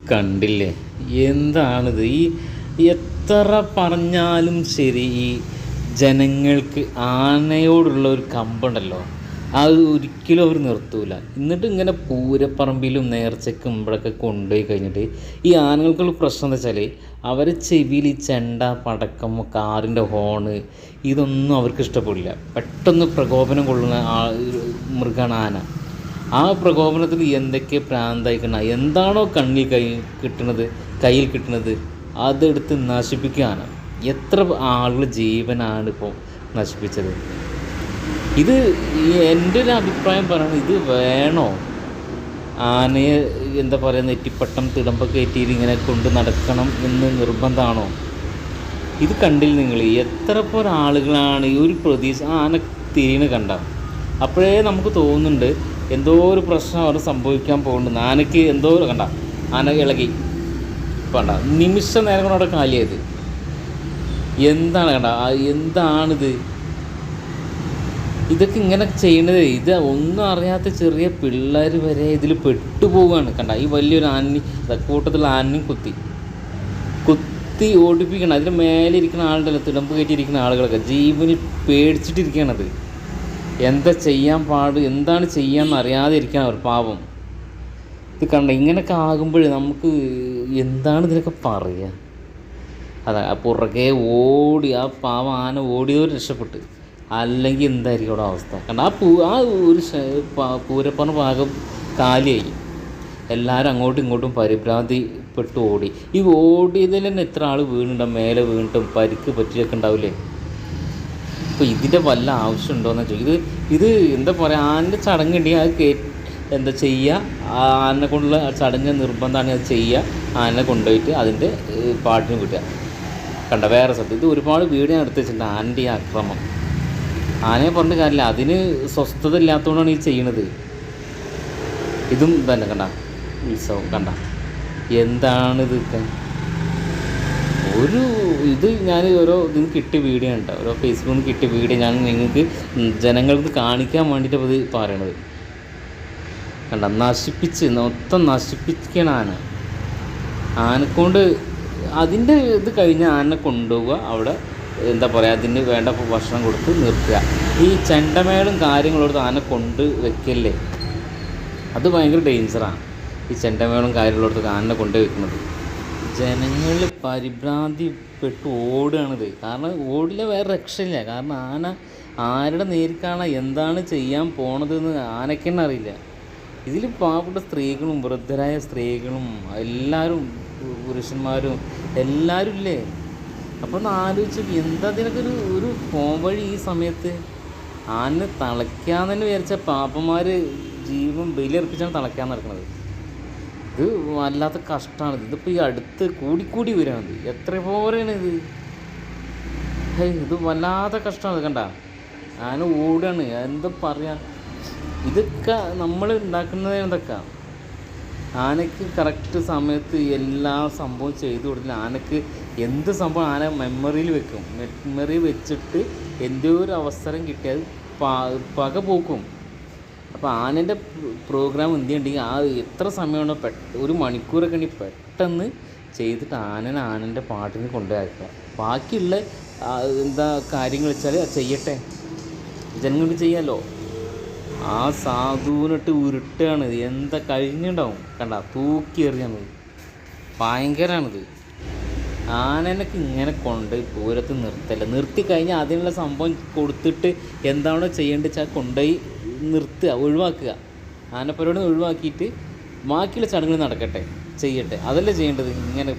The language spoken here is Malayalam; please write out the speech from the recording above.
കണ്ടില്ലേ? എന്താണിത്? ഈ എത്ര പറഞ്ഞാലും ശരി ഈ ജനങ്ങൾക്ക് ആനയോടുള്ള ഒരു കമ്പുണ്ടല്ലോ. അത് ഒരിക്കലും അവർ നിർത്തൂല. എന്നിട്ട് ഇങ്ങനെ പൂരപ്പറമ്പിലും നേർച്ചയ്ക്കും ഇവിടെയൊക്കെ കൊണ്ടുപോയി കഴിഞ്ഞിട്ട് ഈ ആനകൾക്കുള്ള പ്രശ്നം എന്താ വെച്ചാൽ അവരെ ചെവിയിൽ ഈ ചെണ്ട പടക്കം കാറിന്റെ ഹോണ് ഇതൊന്നും അവർക്ക് ഇഷ്ടപ്പെടില്ല. പെട്ടെന്ന് പ്രകോപനം കൊള്ളുന്ന മൃഗമാണ് ആന. ആ പ്രകോപനത്തിൽ എന്തൊക്കെ പ്രാന്തായിക്കണ എന്താണോ കണ്ണിൽ കൈ കിട്ടണത് കയ്യിൽ കിട്ടണത് അതെടുത്ത് നശിപ്പിക്കുകയാണ്. എത്ര ആളുകൾ ജീവനാണ് ഇപ്പോൾ നശിപ്പിച്ചത്? ഇത് എന്റെ ഒരു അഭിപ്രായം പറയുന്നത് ഇത് വേണോ? ആനയെ എന്താ പറയുക നെറ്റിപ്പട്ടം തിടമ്പൊക്കെ കയറ്റിയിൽ ഇങ്ങനെ കൊണ്ട് നടക്കണം എന്ന് നിർബന്ധമാണോ ഇത് കണ്ടില്ല നിങ്ങൾ. എത്ര പോര ആളുകളാണ് ഈ ഒരു പ്രതീക്ഷ ആന തിരിയണ കണ്ട. അപ്പോഴേ നമുക്ക് തോന്നുന്നുണ്ട് എന്തോ ഒരു പ്രശ്നം അവിടെ സംഭവിക്കാൻ പോകുന്നുണ്ട്. ആനയ്ക്ക് എന്തോ ഒരു കണ്ട ആന ഇളകി. കണ്ട നിമിഷ നേരം കൊണ്ട് അവിടെ കാലിയായത്. എന്താണ് കണ്ട എന്താണിത്? ഇതൊക്കെ ഇങ്ങനെ ചെയ്യണത് ഇത് ഒന്നും അറിയാത്ത ചെറിയ പിള്ളേർ വരെ ഇതിൽ പെട്ടുപോവുകയാണ്. കണ്ട ഈ വലിയൊരു ആനി കൂട്ടത്തിൽ ആനയും കുത്തി. കുത്തി ഓടിപ്പിക്കണം. അതിന് മേലെ ഇരിക്കുന്ന ആളുണ്ടല്ലോ തിടമ്പ് കയറ്റിയിരിക്കുന്ന ആളുകളൊക്കെ. ജീവന് പേടിച്ചിട്ടിരിക്കണത് എന്താ ചെയ്യാൻ പാട് എന്താണ് ചെയ്യാന്ന് അറിയാതെ ഇരിക്കണം അവർ പാവം. ഇത് കണ്ട ഇങ്ങനെയൊക്കെ ആകുമ്പോൾ നമുക്ക് എന്താണ് ഇതിനൊക്കെ പറയുക അതാ പുറകെ ഓടി ആ പാവം ആന ഓടിയവർ രക്ഷപ്പെട്ട്. അല്ലെങ്കിൽ എന്തായിരിക്കും അവിടെ അവസ്ഥ? കാരണം ആ പൂ ആ ഒരു പൂരപ്പറ ഭാഗം കാലിയായി. എല്ലാവരും അങ്ങോട്ടും ഇങ്ങോട്ടും പരിഭ്രാന്തിപ്പെട്ട് ഓടി. ഈ ഓടിയതിൽ തന്നെ എത്ര ആൾ വീണുണ്ടാവും മേലെ വീണിട്ടും പരിക്ക് പറ്റിയൊക്കെ ഉണ്ടാവില്ലേ? അപ്പോൾ ഇതിന്റെ വല്ല ആവശ്യമുണ്ടോയെന്ന് ചോദിക്കും. ഇത് ഇത് എന്താ പറയുക ആന്റെ ചടങ്ങുണ്ടെങ്കിൽ അത് കേ എന്താ ചെയ്യുക ആനെ കൊണ്ടുള്ള ചടങ്ങ് നിർബന്ധമാണ് അത് ചെയ്യുക ആനെ കൊണ്ടുപോയിട്ട് അതിന്റെ പാട്ടിന് കിട്ടുക കണ്ട വേറെ സത്യം. ഇത് ഒരുപാട് വീട് ഞാൻ എടുത്ത് വെച്ചിട്ടുണ്ട് ആന്റെ ഈ അക്രമം. ആനയെ പറഞ്ഞിട്ട് കാര്യമില്ല. അതിന് സ്വസ്ഥത ഇല്ലാത്തതുകൊണ്ടാണ് ഈ ചെയ്യണത്. ഇതും തന്നെ കണ്ട. ഉത്സവം കണ്ട. എന്താണ് ഇതൊക്കെ ഒരു ഇത് ഞാൻ ഓരോ ഇതിന് കിട്ടിയ വീഡിയോ ഉണ്ട് ഓരോ ഫേസ്ബുക്കിൽ നിന്ന് കിട്ടിയ വീഡിയോ ഞാൻ നിങ്ങൾക്ക് ജനങ്ങൾക്ക് കാണിക്കാൻ വേണ്ടിയിട്ട് ഇത് പറയണത്. കണ്ട നശിപ്പിച്ച് മൊത്തം നശിപ്പിക്കണ ആന. ആനക്കൊണ്ട് അതിന്റെ ഇത് കഴിഞ്ഞ് ആനനെ കൊണ്ടുപോവുക അവിടെ എന്താ പറയുക അതിന് വേണ്ട ഭക്ഷണം കൊടുത്ത് നിർത്തുക. ഈ ചെണ്ടമേളും കാര്യങ്ങളോട് ആന കൊണ്ട് വെക്കല്ലേ? അത് ഭയങ്കര ഡേഞ്ചറാണ് ഈ ചെണ്ടമേളും കാര്യങ്ങളോടത്ത് ആനനെ കൊണ്ടുപോയി വെക്കുന്നത്. ജനങ്ങൾ പരിഭ്രാന്തിപ്പെട്ട് ഓടുകയാണിത്. കാരണം ഓടില്ല വേറെ രക്ഷയില്ല. കാരണം ആന ആരുടെ നേരിക്കാണ് എന്താണ് ചെയ്യാൻ പോണതെന്ന് ആനയ്ക്ക് തന്നെ അറിയില്ല. ഇതിൽ പാവപ്പെട്ട സ്ത്രീകളും വൃദ്ധരായ സ്ത്രീകളും എല്ലാവരും പുരുഷന്മാരും എല്ലാവരും ഇല്ലേ? അപ്പോൾ ഒന്ന് ആലോചിച്ച് എന്താ ഇതിനൊക്കെ ഒരു ഒരു പോംവഴി ഈ സമയത്ത്? ആനെ തളയ്ക്കാന്ന് തന്നെ വിചാരിച്ച പാപ്പന്മാർ ജീവൻ ബലിയർപ്പിച്ചാണ് തളയ്ക്കാൻ നടക്കുന്നത്. ഇത് വല്ലാത്ത കഷ്ടമാണ് ഇതിപ്പോൾ ഈ അടുത്ത് കൂടിക്കൂടി മതി എത്ര പോരാണ് ഇത്? ഇത് വല്ലാത്ത കഷ്ടമാണ് കണ്ട. ഞാൻ ഓടാണ് എന്താ പറയാ? ഇതൊക്കെ നമ്മൾ ഉണ്ടാക്കുന്നത് എന്തൊക്കെ? ആനയ്ക്ക് കറക്റ്റ് സമയത്ത് എല്ലാ സംഭവം ചെയ്തു കൊടുത്തില്ല. ആനയ്ക്ക് എന്ത് സംഭവം ആന മെമ്മറിയിൽ വെക്കും. മെമ്മറി വെച്ചിട്ട് എന്തോ ഒരു അവസരം കിട്ടിയാൽ പക പോക്കും. അപ്പോൾ ആനന്റെ പ്രോഗ്രാം എന്ത് ചെയ്യണ്ടെങ്കിൽ ആ എത്ര സമയമാണോ പെട്ട ഒരു മണിക്കൂറൊക്കെ ഉണ്ടെങ്കിൽ പെട്ടെന്ന് ചെയ്തിട്ട് ആനനെ ആനന്റെ പാട്ടിന് കൊണ്ടുപോയിക്കുക ബാക്കിയുള്ള എന്താ കാര്യങ്ങൾ വെച്ചാൽ ചെയ്യട്ടെ. ജനങ്ങൾക്ക് ചെയ്യാമല്ലോ ആ സാധുവിനിട്ട് ഉരുട്ടുകയാണ് എന്താ കഴിഞ്ഞിട്ടുണ്ടാവും കണ്ട തൂക്കി എറിയാണത് ഭയങ്കരമാണിത് ആനനൊക്കെ ഇങ്ങനെ കൊണ്ട് പൂരത്ത് നിർത്തല്ല നിർത്തി കഴിഞ്ഞാൽ അതിനുള്ള സംഭവം കൊടുത്തിട്ട് എന്താണോ ചെയ്യേണ്ടത് വെച്ചാൽ കൊണ്ടുപോയി നിർത്തുക ഒഴിവാക്കുക. ആനപ്പരോട് ഒഴിവാക്കിയിട്ട് ബാക്കിയുള്ള ചടങ്ങുകൾ നടക്കട്ടെ ചെയ്യട്ടെ. അതല്ലേ ചെയ്യേണ്ടത്? ഇങ്ങനെ